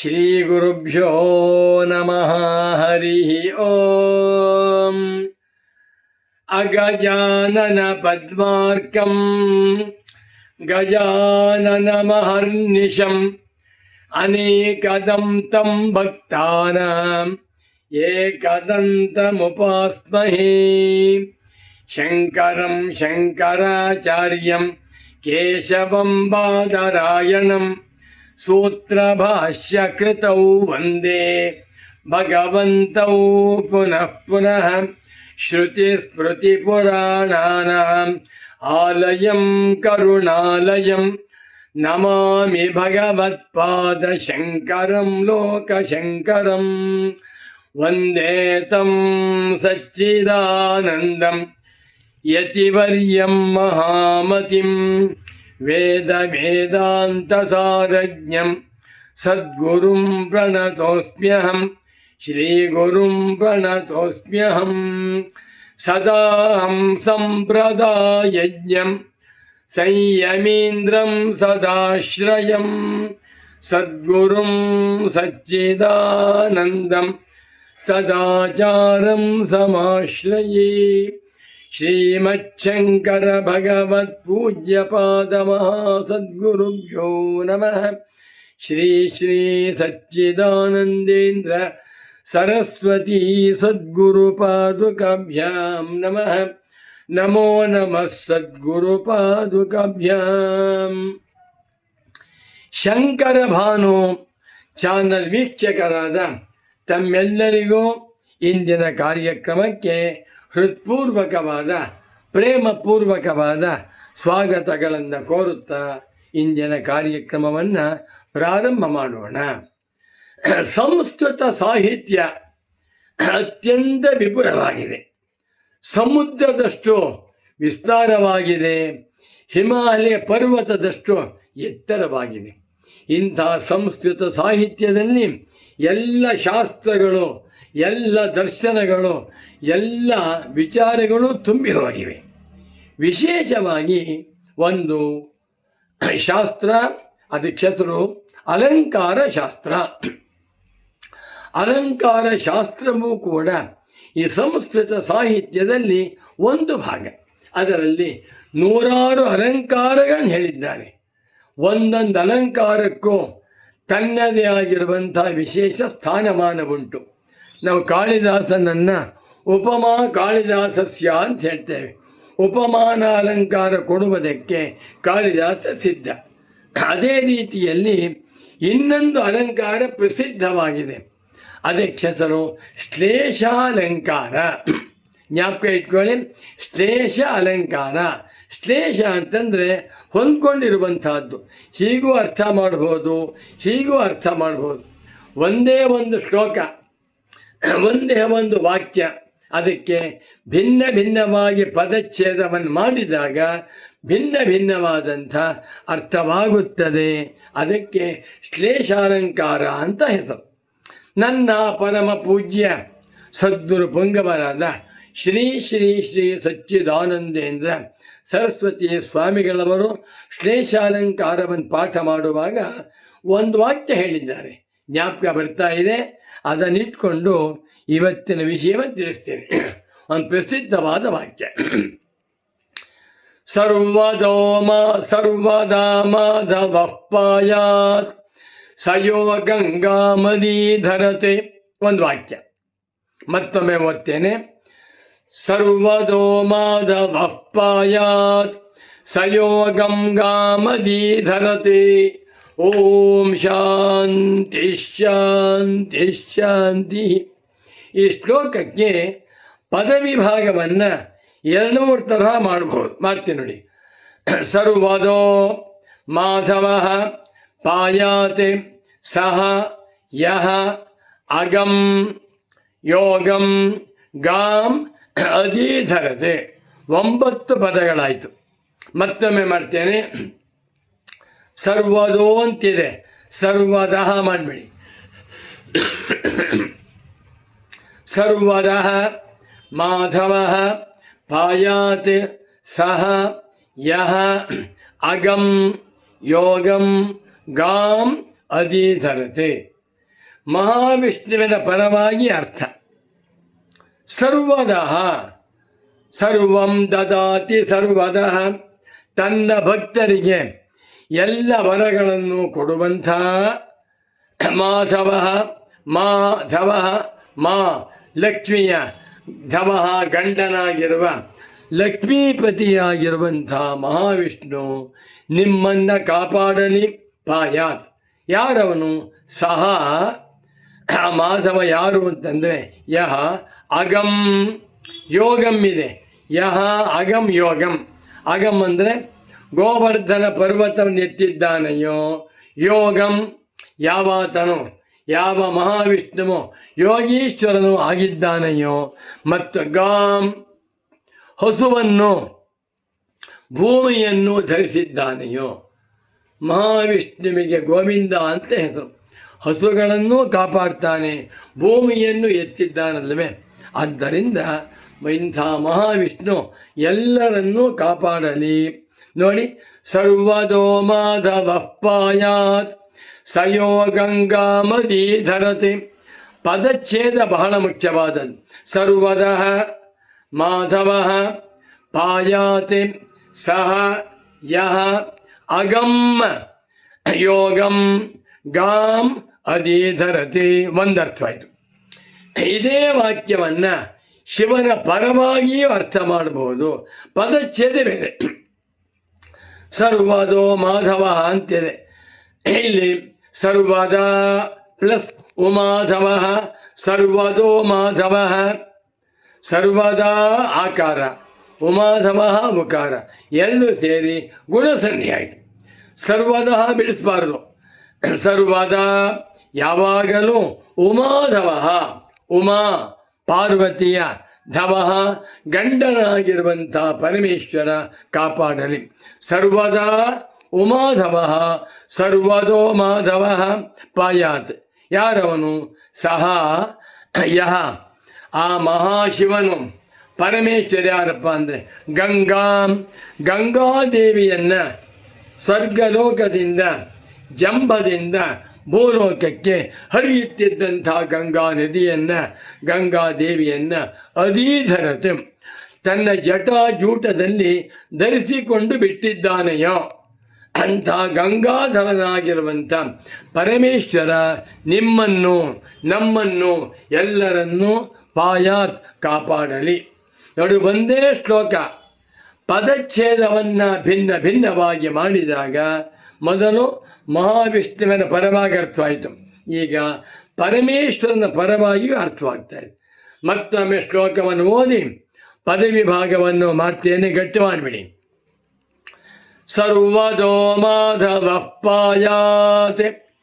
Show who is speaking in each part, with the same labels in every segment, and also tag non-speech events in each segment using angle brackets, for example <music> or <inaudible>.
Speaker 1: श्रीगुरुभ्यो नमः हरिः ॐ अगजाननपद्मार्कम् गजाननमहर्निशम् अनेकदं तं भक्तानाम् एकदन्तमुपास्महे शङ्करं शङ्कराचार्यं केशवं बादरायणम् सूत्रभाष्यकृतौ वन्दे भगवन्तौ पुनः पुनः श्रुतिस्मृतिपुराणानाम् आलयं करुणालयं नमामि भगवत्पादशङ्करं लोकशङ्करं वन्दे तं सच्चिदानन्दं यतिवर्यं महामतिम् वेदवेदान्तसारज्ञं सद्गुरुं प्रणतोऽस्म्यहं श्रीगुरुं प्रणतोऽस्म्यहं सदाहं सम्प्रदायज्ञं संयमीन्द्रं सदाश्रयं सद्गुरुं सच्चिदानन्दं सदाचारं समाश्रये श्रीमच्छङ्कर भगवत्पूज्यपादमहासद्गुरुभ्यो नमः श्री श्री सच्चिदानन्देन्द्र सरस्वती सद्गुरुपादुकाभ्यां नमः नमो नमः सद्गुरुपादुकाभ्याम् ಶಂಕರ ಭಾನು ಚಾನಲ್ ವೀಕ್ಷಕರಾದ ತಮ್ಮೆಲ್ಲರಿಗೂ ಇಂದಿನ ಕಾರ್ಯಕ್ರಮಕ್ಕೆ ಹೃತ್ಪೂರ್ವಕವಾದ, ಪ್ರೇಮಪೂರ್ವಕವಾದ ಸ್ವಾಗತಗಳನ್ನು ಕೋರುತ್ತಾ ಇಂದಿನ ಕಾರ್ಯಕ್ರಮವನ್ನು ಪ್ರಾರಂಭ ಮಾಡೋಣ. ಸಂಸ್ಕೃತ ಸಾಹಿತ್ಯ ಅತ್ಯಂತ ವಿಪುಲವಾಗಿದೆ. ಸಮುದ್ರದಷ್ಟು ವಿಸ್ತಾರವಾಗಿದೆ. ಹಿಮಾಲಯ ಪರ್ವತದಷ್ಟು ಎತ್ತರವಾಗಿದೆ. ಇಂಥ ಸಂಸ್ಕೃತ ಸಾಹಿತ್ಯದಲ್ಲಿ ಎಲ್ಲ ಶಾಸ್ತ್ರಗಳು ಎಲ್ಲ ದರ್ಶನಗಳು, ಎಲ್ಲ ವಿಚಾರಗಳು ತುಂಬಿ ಹೋಗಿವೆ ವಿಶೇಷವಾಗಿ ಒಂದು ಶಾಸ್ತ್ರ ಅದಕ್ಕೆ ಹೆಸರು ಅಲಂಕಾರ ಶಾಸ್ತ್ರ. ಅಲಂಕಾರ ಶಾಸ್ತ್ರವೂ ಕೂಡ ಈ ಸಂಸ್ಕೃತ ಸಾಹಿತ್ಯದಲ್ಲಿ ಒಂದು ಭಾಗ. ಅದರಲ್ಲಿ ನೂರಾರು ಅಲಂಕಾರಗಳನ್ನು ಹೇಳಿದ್ದಾರೆ. ಒಂದೊಂದು ಅಲಂಕಾರಕ್ಕೂ ತನ್ನದೇ ಆಗಿರುವಂಥ ವಿಶೇಷ ಸ್ಥಾನಮಾನವುಂಟು ನಾವು ಕಾಳಿದಾಸನನ್ನು ಉಪಮಾ ಕಾಳಿದಾಸಸ್ಯ ಅಂತ ಹೇಳ್ತೇವೆ. ಉಪಮಾನ ಅಲಂಕಾರ ಕೊಡುವುದಕ್ಕೆ ಕಾಳಿದಾಸ ಸಿದ್ಧ. ಅದೇ ರೀತಿಯಲ್ಲಿ ಇನ್ನೊಂದು ಅಲಂಕಾರ ಪ್ರಸಿದ್ಧವಾಗಿದೆ. ಅದಕ್ಕೆ ಹೆಸರು ಶ್ಲೇಷಾಲಂಕಾರ. ಜ್ಞಾಪಕ ಇಟ್ಕೊಳ್ಳಿ. ಶ್ಲೇಷ ಅಲಂಕಾರ. ಶ್ಲೇಷ ಅಂತಂದರೆ ಹೊಂದ್ಕೊಂಡಿರುವಂತಹದ್ದು ಹೀಗೂ ಅರ್ಥ ಮಾಡ್ಬೋದು, ಹೀಗೂ ಅರ್ಥ ಮಾಡ್ಬೋದು. ಒಂದೇ ಒಂದು ಶ್ಲೋಕ. <clears throat> ಒಂದೇ ಒಂದು ವಾಕ್ಯ ಅದಕ್ಕೆ ಭಿನ್ನ ಭಿನ್ನವಾಗಿ ಪದಚ್ಛೇದವನ್ನು ಮಾಡಿದಾಗ ಭಿನ್ನ ಭಿನ್ನವಾದಂಥ ಅರ್ಥವಾಗುತ್ತದೆ. ಅದಕ್ಕೆ ಶ್ಲೇಷಾಲಂಕಾರ ಅಂತ ಹೆಸರು. ನನ್ನ ಪರಮ ಪೂಜ್ಯ ಸದ್ಗುರು ಪುಂಗವರಾದ ಶ್ರೀ ಶ್ರೀ ಶ್ರೀ ಸಚ್ಚಿದಾನಂದೇಂದ್ರ ಸರಸ್ವತಿ ಸ್ವಾಮಿಗಳವರು ಶ್ಲೇಷಾಲಂಕಾರವನ್ನು ಪಾಠ ಮಾಡುವಾಗ ಒಂದು ವಾಕ್ಯ ಹೇಳಿದ್ದಾರೆ. ಜ್ಞಾಪಕ ಬರ್ತಾ ಇದೆ. ಅದನ್ನಿಟ್ಕೊಂಡು ಇವತ್ತಿನ ವಿಷಯವನ್ನು ತಿಳಿಸ್ತೇನೆ. ಒಂದು ಪ್ರಸಿದ್ಧವಾದ ವಾಕ್ಯ. ಸರ್ವದೋ ಮಾ ಸರ್ವದಾ ಮಾಧವ ಪಾಯಾತ್ ಸಯೋ ಗಂಗಾಮದೀಧರತೆ ಒಂದು ವಾಕ್ಯ. ಮತ್ತೊಮ್ಮೆ ಓದ್ತೇನೆ. ಸರ್ವದೋ ಮಾಧವ ಪಾಯಾತ್ ಸಯೋ ಗಂಗಾಮದೀಧರತೆ ಓಂ ಶಾಂತಿ ಶಾಂತಿ ಶಾಂತಿ. ಈ ಶ್ಲೋಕಕ್ಕೆ ಪದವಿಭಾಗವನ್ನು ಎರಡು ಮೂರು ತರಹ ಮಾಡ್ಬೋದು. ಮಾಡ್ತೀನಿ ನೋಡಿ. ಸರ್ವದೋ ಮಾಧವ ಪಾಯಾತೆ ಸಹ ಯಹ ಅಗಂ ಯೋಗಂ ಗಾಂ ಅಧೀಧರತೆ. ಒಂಬತ್ತು ಪದಗಳಾಯಿತು. ಮತ್ತೊಮ್ಮೆ ಮಾಡ್ತೇನೆ. ಸರ್ವದೋ ಅಂತಿದೆ ಸರ್ವದಹ ಮಾಡಿಬಿಡಿ. ಸರ್ವದಹ ಮಾಧವ ಪಾಯಾತ್ ಸಹ ಯಹ ಅಗಂ ಯೋಗಂ ಗಾಂ ಅಧೀಧರತೆ. ಮಹಾವಿಷ್ಣುವಿನ ಪರವಾಗಿ ಅರ್ಥ. ಸರ್ವದಹ ಸರ್ವಂ ದದಾತಿ ಸರ್ವದಹ ತನ್ನ ಭಕ್ತರಿಗೆ ಎಲ್ಲ ವರಗಳನ್ನು ಕೊಡುವಂಥ ಮಾಧವ ಮಾಧವ, ಮಾ, ಲಕ್ಷ್ಮಿಯ ಧವ ಗಂಡನಾಗಿರುವ ಲಕ್ಷ್ಮೀಪತಿಯಾಗಿರುವಂಥ ಮಹಾವಿಷ್ಣು ನಿಮ್ಮನ್ನು ಕಾಪಾಡಲಿ ಪಾಯಾತ್ ಯಾರವನು? ಸಹ. ಮಾಧವ ಯಾರು ಅಂತಂದರೆ, ಯಹ ಅಗಂ ಯೋಗಂ ಇದೆ. ಯಹ ಅಗಂ ಯೋಗಂ. ಅಗಂ ಅಂದರೆ ಗೋವರ್ಧನ ಪರ್ವತವನ್ನು ಎತ್ತಿದ್ದಾನೆಯೋ ಯೋಗಂ ಯಾವಾತನು, ಯಾವ ಮಹಾವಿಷ್ಣುವು, ಯೋಗೀಶ್ವರನು ಆಗಿದ್ದಾನೆಯೋ ಮತ್ತು ಗಾಂ ಹಸುವನ್ನು, ಭೂಮಿಯನ್ನು ಧರಿಸಿದ್ದಾನೆಯೋ ಮಹಾವಿಷ್ಣುವಿಗೆ ಗೋವಿಂದ ಅಂತ ಹೆಸರು. ಹಸುಗಳನ್ನು ಕಾಪಾಡ್ತಾನೆ, ಭೂಮಿಯನ್ನು ಎತ್ತಿದ್ದಾನಲ್ಲವೇ. ಆದ್ದರಿಂದ ಇಂಥ ಮಹಾವಿಷ್ಣು ಎಲ್ಲರನ್ನೂ ಕಾಪಾಡಲಿ. ನೋಡಿ, ಸರ್ವದೋ ಮಾಧವ ಪಾಯಾತ್ ಸಯೋ ಗಂಗಾಮದಿ ಧರತಿ. ಪದಚ್ಛೇದ ಬಹಳ ಮುಖ್ಯವಾದದ್ದು. ಸರ್ವದ ಮಾಧವ ಪಾಯಾತಿ ಸಹ ಯಹ ಅಗಮ್ಮ ಯೋಗಂ ಗಾಂ ಅಧೀಧರತಿ ಒಂದರ್ಥವಾಯಿತು. ಇದೇ ವಾಕ್ಯವನ್ನು ಶಿವನ ಪರವಾಗಿಯೂ ಅರ್ಥ ಮಾಡಬಹುದು. ಪದಚ್ಛೇದ ಬೇರೆ. ಸರ್ವದೋ ಮಾಧವ ಅಂತಿದೆ ಇಲ್ಲಿ ಸರ್ವದ ಪ್ಲಸ್ ಉಮಾಧವ, ಸರ್ವದೋ ಮಾಧವ, ಸರ್ವದಾ ಆಕಾರ, ಉಮಾಧವ ಮುಕಾರ ಎರಡು ಸೇರಿ ಗುಣಸನ್ನಿ ಆಯಿತು. ಸರ್ವದ ಬಿಡಿಸಬಾರದು. ಸರ್ವದ ಯಾವಾಗಲೂ ಉಮಾಧವ, ಉಮಾ ಪಾರ್ವತಿಯ ಧವ ಗಂಡನಾಗಿರುವಂಥ ಪರಮೇಶ್ವರ ಕಾಪಾಡಲಿ ಸರ್ವದಾ ಉಮಾಧವ ಸರ್ವದೋ ಮಾಧವ ಪಾಯಾತ್ ಯಾರವನು ಸಹ ಯಹ ಆ ಮಹಾಶಿವನು ಪರಮೇಶ್ವರ ಯಾರಪ್ಪ ಅಂದರೆ ಗಂಗಾಂ ಗಂಗಾದೇವಿಯನ್ನು ಸ್ವರ್ಗಲೋಕದಿಂದ ಜಂಬದಿಂದ ಭೂಲೋಕಕ್ಕೆ ಹರಿಯುತ್ತಿದ್ದಂಥ ಗಂಗಾ ನದಿಯನ್ನು ಗಂಗಾದೇವಿಯನ್ನು ಅಧೀಧರತೆ. ತನ್ನ ಜಟಾಜೂಟದಲ್ಲಿ ಧರಿಸಿಕೊಂಡು ಬಿಟ್ಟಿದ್ದಾನೆಯೋ? ಅಂಥ ಗಂಗಾಧರನಾಗಿರುವಂಥ ಪರಮೇಶ್ವರ ನಿಮ್ಮನ್ನು, ನಮ್ಮನ್ನು ಎಲ್ಲರನ್ನೂ ಪಾಯಾತ್ ಕಾಪಾಡಲಿ. ನಡು, ಒಂದೇ ಶ್ಲೋಕ. ಪದಚ್ಛೇದವನ್ನು ಭಿನ್ನ ಭಿನ್ನವಾಗಿ ಮಾಡಿದಾಗ ಮೊದಲು ಮಹಾವಿಷ್ಣುವಿನ ಪರವಾಗಿ ಅರ್ಥವಾಯಿತು. ಈಗ ಪರಮೇಶ್ವರನ ಪರವಾಗಿಯೂ ಅರ್ಥವಾಗ್ತಾ ಇದೆ. ಮತ್ತೊಮ್ಮೆ ಶ್ಲೋಕವನ್ನು ಓದಿ, ಪದವಿ ಭಾಗವನ್ನು ಮಾಡ್ತೇನೆ ಗಟ್ಟಿ ಮಾಡಿಬಿಡಿ. ಸರ್ವದೋ ಮಾಧವ ಪಾಯಾತೆ.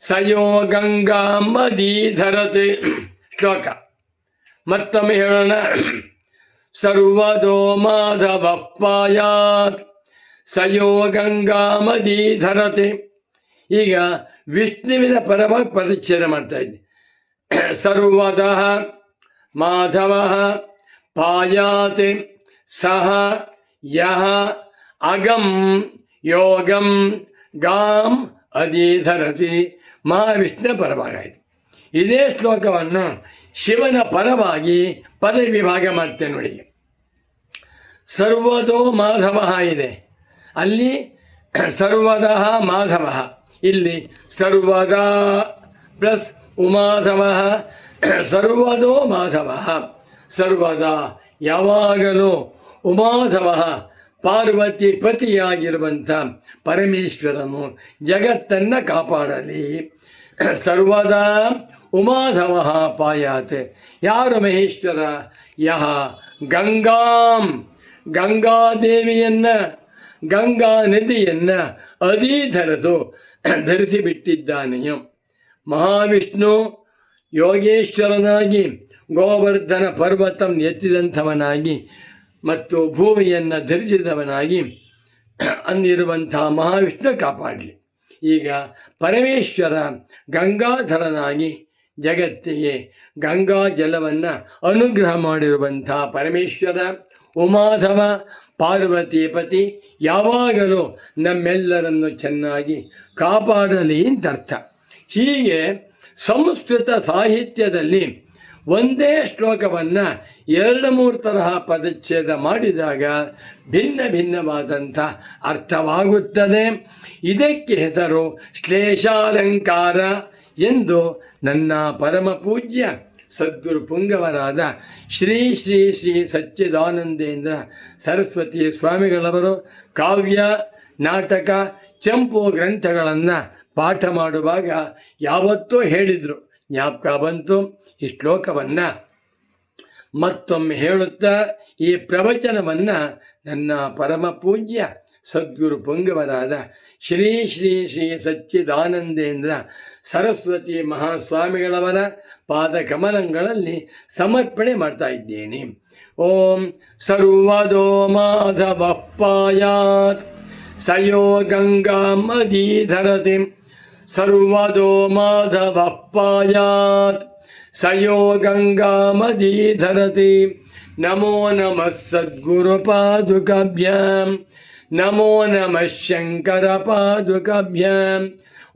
Speaker 1: ಸಯೋ ಗಂಗಾಮದೀಧರತೆ ಶ್ಲೋಕ. ಮತ್ತೊಮ್ಮೆ ಹೇಳೋಣ. ಸರ್ವದೋ ಮಾಧವ ಪಾಯಾತ್. ಸಯೋ ಗಂಗಾಮದೀಧರತೆ ಈಗ ವಿಷ್ಣುವಿನ ಪರವಾಗಿ ಪರಿಚಯ ಮಾಡ್ತಾ ಇದ್ದೆ. ಸರ್ವದ ಮಾಧವ ಪಾಯಾತಿ ಸಹ ಯಹ ಅಗಂ ಯೋಗಂ ಗಾಂ ಅಧೀಧರಸಿ ಮಹಾವಿಷ್ಣು ಪರವಾಗಾಯಿತು ಇದೇ ಶ್ಲೋಕವನ್ನು ಶಿವನ ಪರವಾಗಿ ಪದ ವಿಭಾಗ ಮಾಡ್ತೇನೆ ನೋಡಿ. ಸರ್ವದೋ ಮಾಧವ ಇದೆ. ಅಲ್ಲಿ ಸರ್ವದಃ ಮಾಧವ ಇಲ್ಲಿ ಸರ್ವದಾ ಪ್ಲಸ್ ಉಮಾಧವ. ಸರ್ವದೋ ಮಾಧವ. ಸರ್ವದಾ ಯಾವಾಗಲೂ ಉಮಾಧವ ಪಾರ್ವತಿ ಪತಿಯಾಗಿರುವಂಥ ಪರಮೇಶ್ವರನು ಜಗತ್ತನ್ನು ಕಾಪಾಡಲಿ. ಸರ್ವದಾ ಉಮಾಧವ ಪಾಯಾತ್. ಯಾರು ಮಹೇಶ್ವರ? ಯಹ ಗಂಗಾಂ. ಗಂಗಾದೇವಿಯನ್ನು, ಗಂಗಾ ನದಿಯನ್ನು <clears throat> ಅಧೀಧರಸು ಧರಿಸಿಬಿಟ್ಟಿದ್ದಾನೆಯೋ ಮಹಾವಿಷ್ಣು ಯೋಗೇಶ್ವರನಾಗಿ ಗೋವರ್ಧನ ಪರ್ವತಂ ಎತ್ತಿದಂಥವನಾಗಿ ಮತ್ತು ಭೂಮಿಯನ್ನು ಧರಿಸಿದವನಾಗಿ <clears throat> ಅಂದಿರುವಂಥ ಮಹಾವಿಷ್ಣು ಕಾಪಾಡಲಿ. ಈಗ ಪರಮೇಶ್ವರ ಗಂಗಾಧರನಾಗಿ ಜಗತ್ತಿಗೆ ಗಂಗಾ ಜಲವನ್ನು ಅನುಗ್ರಹ ಮಾಡಿರುವಂಥ ಪರಮೇಶ್ವರ, ಉಮಾಧವ ಪಾರ್ವತಿ ಪತಿ ಯಾವಾಗಲೂ ನಮ್ಮೆಲ್ಲರನ್ನು ಚೆನ್ನಾಗಿ ಕಾಪಾಡಲಿ ಅಂತ ಅರ್ಥ ಹೀಗೆ ಸಂಸ್ಕೃತ ಸಾಹಿತ್ಯದಲ್ಲಿ ಒಂದೇ ಶ್ಲೋಕವನ್ನು ಎರಡು ಮೂರು ತರಹ ಪದಚ್ಛೇದ ಮಾಡಿದಾಗ ಭಿನ್ನ ಭಿನ್ನವಾದಂಥ ಅರ್ಥವಾಗುತ್ತದೆ. ಇದಕ್ಕೆ ಹೆಸರು ಶ್ಲೇಷಾಲಂಕಾರ ಎಂದು ನನ್ನ ಪರಮ ಪೂಜ್ಯ ಸದ್ಗುರು ಪುಂಗವರಾದ ಶ್ರೀ ಶ್ರೀ ಶ್ರೀ ಸಚ್ಚಿದಾನಂದೇಂದ್ರ ಸರಸ್ವತಿ ಸ್ವಾಮಿಗಳವರು ಕಾವ್ಯ, ನಾಟಕ, ಚಂಪು ಗ್ರಂಥಗಳನ್ನು ಪಾಠ ಮಾಡುವಾಗ ಯಾವತ್ತೂ ಹೇಳಿದರು. ಜ್ಞಾಪಕ ಬಂತು ಈ ಶ್ಲೋಕವನ್ನು. ಮತ್ತೊಮ್ಮೆ ಹೇಳುತ್ತಾ ಈ ಪ್ರವಚನವನ್ನು ನನ್ನ ಪರಮ ಪೂಜ್ಯ ಸದ್ಗುರು ಪಂಗವರಾದ ಶ್ರೀ ಶ್ರೀ ಶ್ರೀ ಸಚ್ಚಿದಾನಂದೇಂದ್ರ ಸರಸ್ವತಿ ಮಹಾಸ್ವಾಮಿಗಳವರ ಪಾದಕಮಲಗಳಲ್ಲಿ ಸಮರ್ಪಣೆ ಮಾಡ್ತಾ ಇದ್ದೇನೆ. ಓಂ ಸರ್ವದೋ ಮಾಧವ ಪಾಯಾತ್ ಸಯೋ ಗಂಗಾಮದೀಧರತಿ ಸರ್ವದೋ ಮಾಧವ ಪಾಯಾತ್ ಸಯೋ ಧರತಿ ನಮೋ ನಮಃ ಸದ್ಗುರುಪಾದುಕಭ್ಯಾಂ. ನಮೋ ನಮಃ ಶಂಕರಪಾದುಕಭ್ಯಾಂ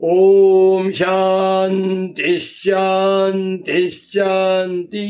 Speaker 1: ಓಂ ಶಾಂತಿ ಶಾಂತಿ ಶಾಂತಿ